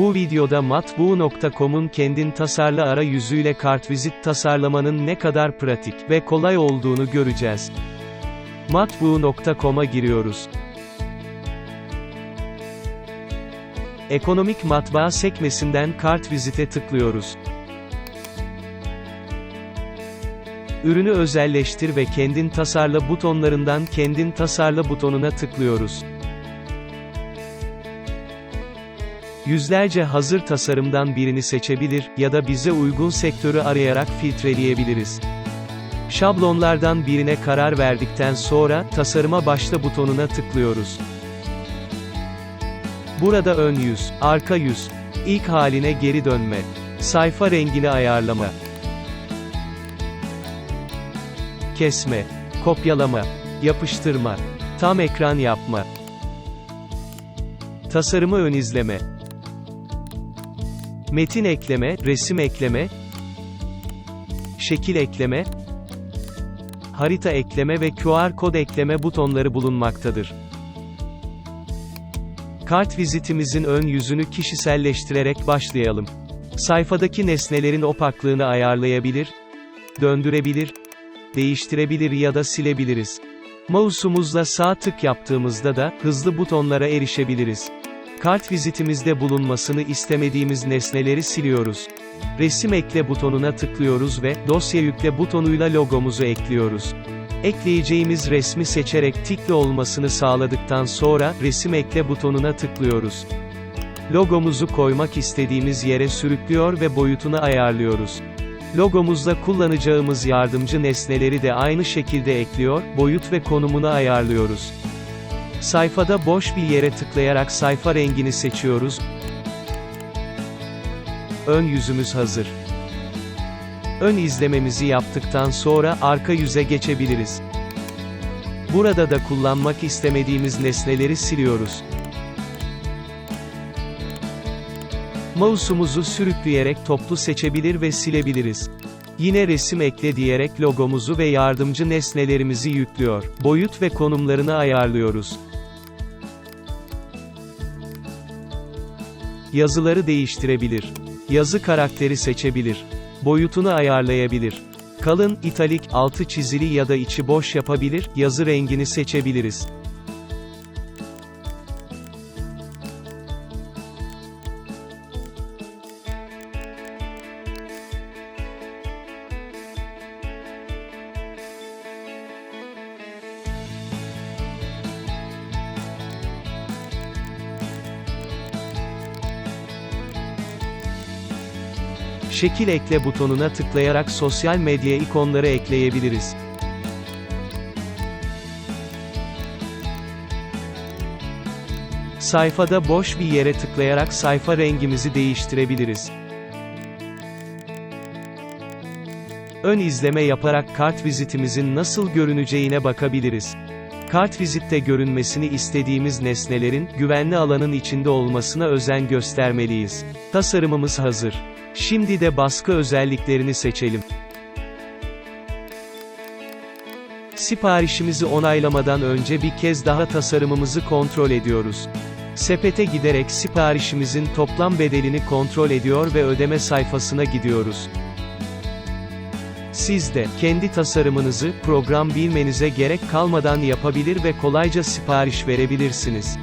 Bu videoda matbuu.com'un kendin tasarla arayüzüyle kartvizit tasarlamanın ne kadar pratik ve kolay olduğunu göreceğiz. Matbuu.com'a giriyoruz. Ekonomik matbaa sekmesinden kartvizite tıklıyoruz. Ürünü özelleştir ve kendin tasarla butonlarından kendin tasarla butonuna tıklıyoruz. Yüzlerce hazır tasarımdan birini seçebilir ya da bize uygun sektörü arayarak filtreleyebiliriz. Şablonlardan birine karar verdikten sonra tasarıma başla butonuna tıklıyoruz. Burada ön yüz, arka yüz, ilk haline geri dönme, sayfa rengini ayarlama, kesme, kopyalama, yapıştırma, tam ekran yapma, tasarımı ön izleme, metin ekleme, resim ekleme, şekil ekleme, harita ekleme ve QR kod ekleme butonları bulunmaktadır. Kart vizitimizin ön yüzünü kişiselleştirerek başlayalım. Sayfadaki nesnelerin opaklığını ayarlayabilir, döndürebilir, değiştirebilir ya da silebiliriz. Mouse'umuzla sağ tık yaptığımızda da hızlı butonlara erişebiliriz. Kart vizitimizde bulunmasını istemediğimiz nesneleri siliyoruz. Resim ekle butonuna tıklıyoruz ve dosya yükle butonuyla logomuzu ekliyoruz. Ekleyeceğimiz resmi seçerek tikli olmasını sağladıktan sonra resim ekle butonuna tıklıyoruz. Logomuzu koymak istediğimiz yere sürüklüyor ve boyutunu ayarlıyoruz. Logomuzda kullanacağımız yardımcı nesneleri de aynı şekilde ekliyor, boyut ve konumunu ayarlıyoruz. Sayfada boş bir yere tıklayarak sayfa rengini seçiyoruz. Ön yüzümüz hazır. Ön izlememizi yaptıktan sonra arka yüze geçebiliriz. Burada da kullanmak istemediğimiz nesneleri siliyoruz. Mouse'umuzu sürükleyerek toplu seçebilir ve silebiliriz. Yine resim ekle diyerek logomuzu ve yardımcı nesnelerimizi yüklüyor. Boyut ve konumlarını ayarlıyoruz. Yazıları değiştirebilir. Yazı karakteri seçebilir. Boyutunu ayarlayabilir. Kalın, italik, altı çizili ya da içi boş yapabilir, yazı rengini seçebiliriz. Şekil ekle butonuna tıklayarak sosyal medya ikonları ekleyebiliriz. Sayfada boş bir yere tıklayarak sayfa rengimizi değiştirebiliriz. Ön izleme yaparak kart vizitimizin nasıl görüneceğine bakabiliriz. Kart vizitte görünmesini istediğimiz nesnelerin, güvenli alanın içinde olmasına özen göstermeliyiz. Tasarımımız hazır. Şimdi de baskı özelliklerini seçelim. Siparişimizi onaylamadan önce bir kez daha tasarımımızı kontrol ediyoruz. Sepete giderek siparişimizin toplam bedelini kontrol ediyor ve ödeme sayfasına gidiyoruz. Siz de, kendi tasarımınızı, program bilmenize gerek kalmadan yapabilir ve kolayca sipariş verebilirsiniz.